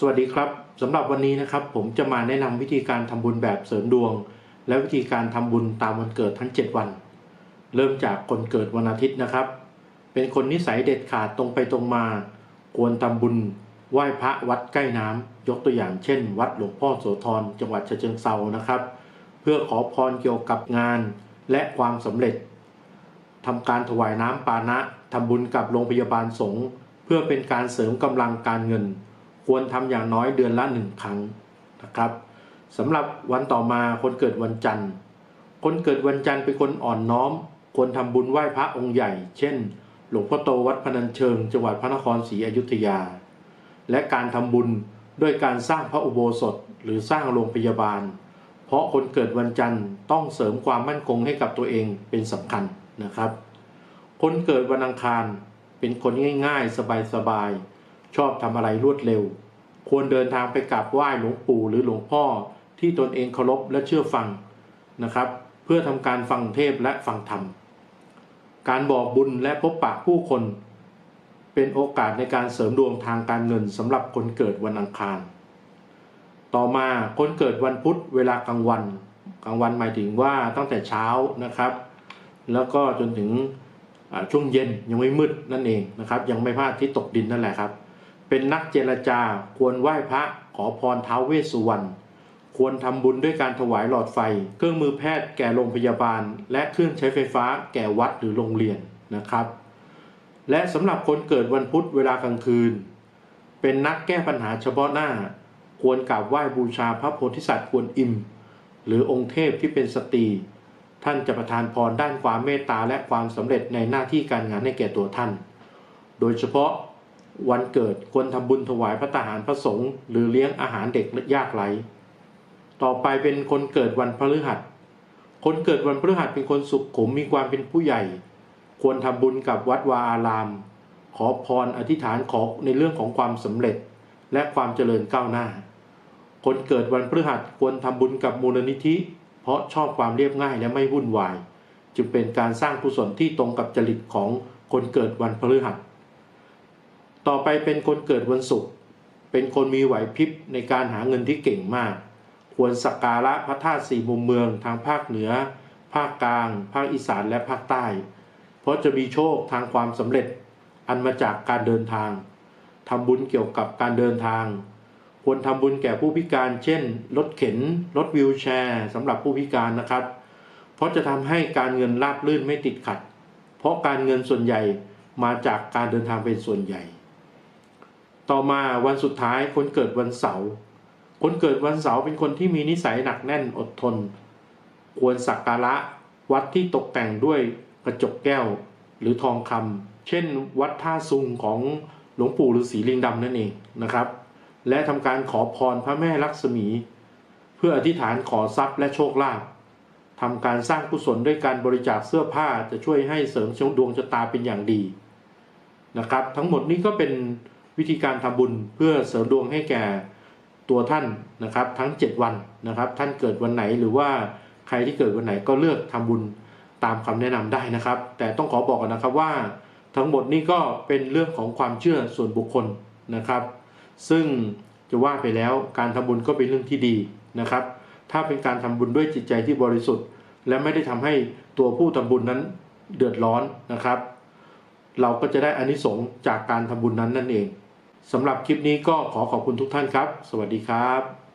สวัสดีครับสำหรับวันนี้นะครับ ผมจะมาแนะนำวิธีการทำบุญแบบเสริมดวง และวิธีการทำบุญตามวันเกิดทั้ง 7 วัน เริ่มจากคนเกิดวันอาทิตย์นะครับ เป็นคนนิสัยเด็ดขาดตรงไปตรงมา ควรทำบุญ ไหว้พระวัดใกล้น้ำยกตัวอย่างเช่น วัดหลวงพ่อโสธรจังหวัดฉะเชิงเซานะครับ เพื่อขอพรเกี่ยวกับงานและความสำเร็จทำการถวายน้ำปานะทำบุญกับโรงพยาบาลสงฆ์เพื่อเป็นการเสริมกำลังการเงิน ควรทำอย่างน้อยเดือนละหนึ่งครั้งนะครับสำหรับวันต่อมาคนเกิดวันจันทร์ คนเกิดวันจันทร์เป็นคนอ่อนน้อม ควรทำบุญไหว้พระองค์ใหญ่ เช่น หลวงพ่อโตวัดพนัญเชิง จังหวัดพระนครศรีอยุธยา และการทำบุญด้วยการสร้างพระอุโบสถหรือสร้างโรงพยาบาล เพราะคนเกิดวันจันทร์ต้องเสริมความมั่นคงให้กับตัวเองเป็นสำคัญนะครับ คนเกิดวันอังคารเป็นคนง่าย ๆ สบายๆชอบทำอะไรรวดเร็ว ควรเดินทางไปกราบไหว้หลวงปู่หรือหลวงพ่อที่ตนเองเคารพและเชื่อฟังนะครับ เพื่อทำการฟังเทศและฟังธรรม การบอกบุญและพบปะผู้คน เป็นโอกาสในการเสริมดวงทางการเงินสำหรับคนเกิดวันอังคาร ต่อมาคนเกิดวันพุธเวลากลางวัน กลางวันหมายถึงว่าตั้งแต่เช้านะครับ แล้วก็จนถึงช่วงเย็นยังไม่มืดนั่นเองนะครับ ยังไม่พลาดที่ตกดินนั่นแหละครับ เป็นนักเจรจาควรไหว้พระขอพรท้าวเวสสุวรรณควรทำบุญด้วยการถวายหลอดไฟ เครื่องมือแพทย์แก่โรงพยาบาล และเครื่องใช้ไฟฟ้าแก่วัดหรือโรงเรียนนะครับ และสำหรับคนเกิดวันพุธเวลากลางคืน เป็นนักแก้ปัญหาเฉพาะหน้า ควรกราบไหว้บูชาพระโพธิสัตว์กวนอิม หรือองค์เทพที่เป็นสตรี ท่านจะประทานพรด้านความเมตตาและความสำเร็จในหน้าที่การงานให้แก่ตัวท่าน โดยเฉพาะ วันเกิดควรทำบุญถวายพระทหารพระสงฆ์หรือเลี้ยงอาหารเด็กยากไร้ต่อไปเป็นคนเกิดวันพฤหัส คนเกิดวันพฤหัสเป็นคนสุขขมมีความเป็นผู้ใหญ่ ควรทำบุญกับวัดวาอาราม ขอพรอธิษฐานขอในเรื่องของความสำเร็จและความเจริญก้าวหน้า คนเกิดวันพฤหัสควรทำบุญกับมูลนิธิ เพราะชอบความเรียบง่ายและไม่วุ่นวาย จึงเป็นการสร้างกุศลที่ตรงกับจริตของคนเกิดวันพฤหัส ต่อไปเป็นคนเกิดวันศุกร์เป็นคนมีไหวพริบในการหาเงินที่เก่งมาก ควรสักการะพระธาตุสี่มุมเมืองทางภาคเหนือ ภาคกลาง ภาคอีสานและภาคใต้ เพราะจะมีโชคทางความสำเร็จอันมาจากการเดินทางทำบุญเกี่ยวกับการเดินทาง ควรทำบุญแก่ผู้พิการ เช่น รถเข็น รถวิวแชร์สำหรับผู้พิการนะครับ เพราะจะทำให้การเงินราบรื่นไม่ติดขัด เพราะการเงินส่วนใหญ่มาจากการเดินทางเป็นส่วนใหญ่ ต่อมาวันสุดท้ายคนเกิดวันเสาร์คนเกิดวันเสาร์เป็นคนที่มีนิสัยหนักแน่นอดทน ควรสักการะวัดที่ตกแต่งด้วยกระจกแก้วหรือทองคำเช่น วัดท่าซุงของหลวงปู่ฤาษีลิงดำนั่นเองนะครับ และทำการขอพรพระแม่ลักษมี เพื่ออธิษฐานขอทรัพย์และโชคลาภทำการสร้างกุศลด้วยการบริจาคเสื้อผ้าจะช่วยให้เสริมดวงชะตาเป็นอย่างดีนะครับ ทั้งหมดนี้ก็เป็น วิธีการทำบุญเพื่อเสริมดวงให้แก่ตัวท่านนะครับ ทั้ง 7 วันนะครับ ท่านเกิดวันไหนหรือว่าใครที่เกิดวันไหนก็เลือกทำบุญตามคำแนะนำได้นะครับ แต่ต้องขอบอกกันนะครับว่าทั้งหมดนี้ก็เป็นเรื่องของความเชื่อส่วนบุคคลนะครับ ซึ่งจะว่าไปแล้วการทำบุญก็เป็นเรื่องที่ดีนะครับ ถ้าเป็นการทำบุญด้วยจิตใจที่บริสุทธิ์ และไม่ได้ทำให้ตัวผู้ทำบุญนั้นเดือดร้อนนะครับ เราก็จะได้อานิสงส์จากการทำบุญนั้นนั่นเอง สำหรับคลิปนี้ก็ขอขอบคุณทุกท่านครับ สวัสดีครับ